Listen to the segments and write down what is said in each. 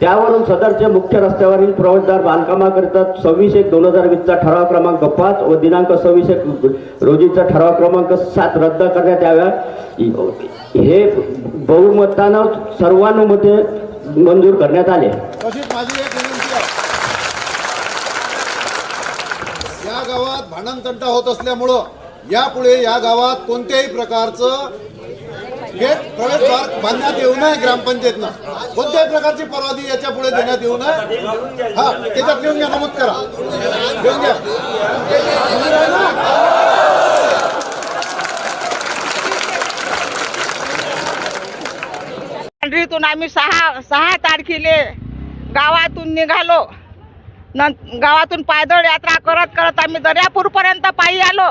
त्यावरून सदरचे मुख्य रस्त्यावरील प्रवेशद्वार बांधकामाकरिता सव्वीस एक दोन हजार वीसचा ठराव क्रमांक पाच व दिनांक सव्वीस एक रोजीचा ठराव क्रमांक सात रद्द करण्यात याव्या. हे बहुमतानं सर्वानुमते मंजूर करण्यात आले. एक या गावात भांडणतंटा होत असल्यामुळं यापुढे या गावात कोणत्याही प्रकारचं गेट प्रवेशद्वार बांधण्यात येऊ नये ग्रामपंचायतनं. कोणत्याही प्रकारची परवानगी याच्यापुढे देण्यात येऊ नये. हा त्याच्यात लिहून घ्या नमूद करा. लिहून घ्या. पांढरीतून आम्ही सहा सहा तारखेले गावातून निघालो. नं गावातून पायदळ यात्रा करत करत आम्ही दर्यापूरपर्यंत पायी आलो.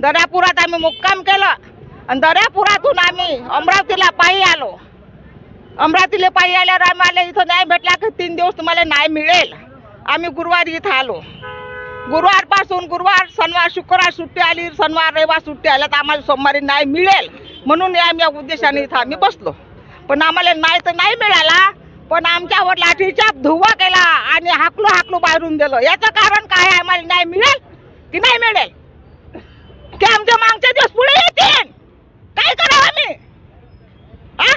दर्यापुरात आम्ही मुक्काम केलं. दर्यापुरातून आम्ही अमरावतीला पायी आलो. अमरावतीला पायी आल्यावर आम्ही आले इथं नाही भेटला की तीन दिवस तुम्हाला नाही मिळेल. आम्ही गुरुवारी इथं आलो. गुरुवारपासून गुरुवार शनिवार शुक्रवार सुट्टी आली शनिवार रविवार सुट्टी आल्या तर आम्हाला सोमवारी नाही मिळेल. म्हणून या आम्ही या उद्देशाने इथं आम्ही बसलो. पण आम्हाला नाही तर नाही मिळाला पण आमच्यावर लाठीचा धुवा केला आणि हाकलो हाकलो बाहेरून दिलं. याचं कारण काय आहे? आम्हाला नाही मिळेल की नाही मिळेल? की आमच्या मागच्या दिवस पुढे येतील काय करावं आम्ही हा?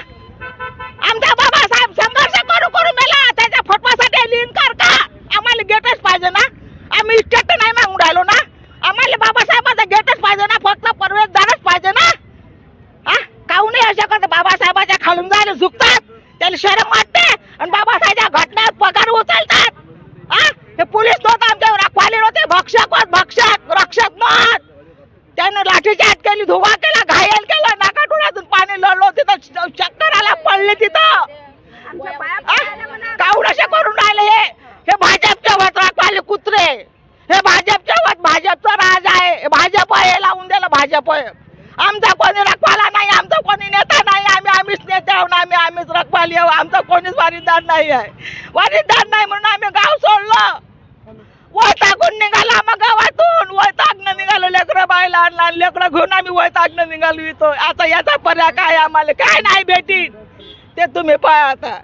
आमचा बाबासाहेब संघर्ष करू करू मेला त्याच्या फटवासाठी लिहिण कर का आम्हाला गेटच पाहिजे ना आम्ही इस्टेट नाही मागून राहिलो ना आम्हाला बाबासाहेबाचा गेटच पाहिजे ना फक्त प्रवेशद्वारच पाहिजे ना हा काहूनही अशा करतात बाबासाहेबाच्या खालून जायला त्याला शरम वाटते आणि बाबासाहेबच्या घटनेत पगार उचलतात. हा हे पोलीस नव्हतं आमच्यावर रखवाले होते भक्षक भक्षक रक्षक नव्हत त्यानं लाठीचार्ज केली धुवा केला घायल केला नाका डोळ्यातून पाणी लढलो तिथं. चक्कर आला पडले तिथं. काऊन असे करून राहिले हे. हे भाजपचे वत राखवाले कुत्रे. हे भाजपचे वत भाजपचा राज आहे. भाजप हे लावून दिलं भाजप आहे. आमचा कोणी रखवाला नाही आमचा कोणी नेता नाही आम्ही आम्हीच नेते आहोत आम्ही आम्हीच रखवाली आहो. आमचा कोणीच वारीदार नाही आहे. वारीदार नाही म्हणून आम्ही गाव सोडलं. वैतागून निघाला मग गावातून. वैतागनं निघालो लेकरं बाय लहान लहान लेकरं घेऊन आम्ही वैतागनं निघालो इथं. आता याचा पर्याय काय आम्हाला? काय नाही भेटी ते तुम्ही पहा आता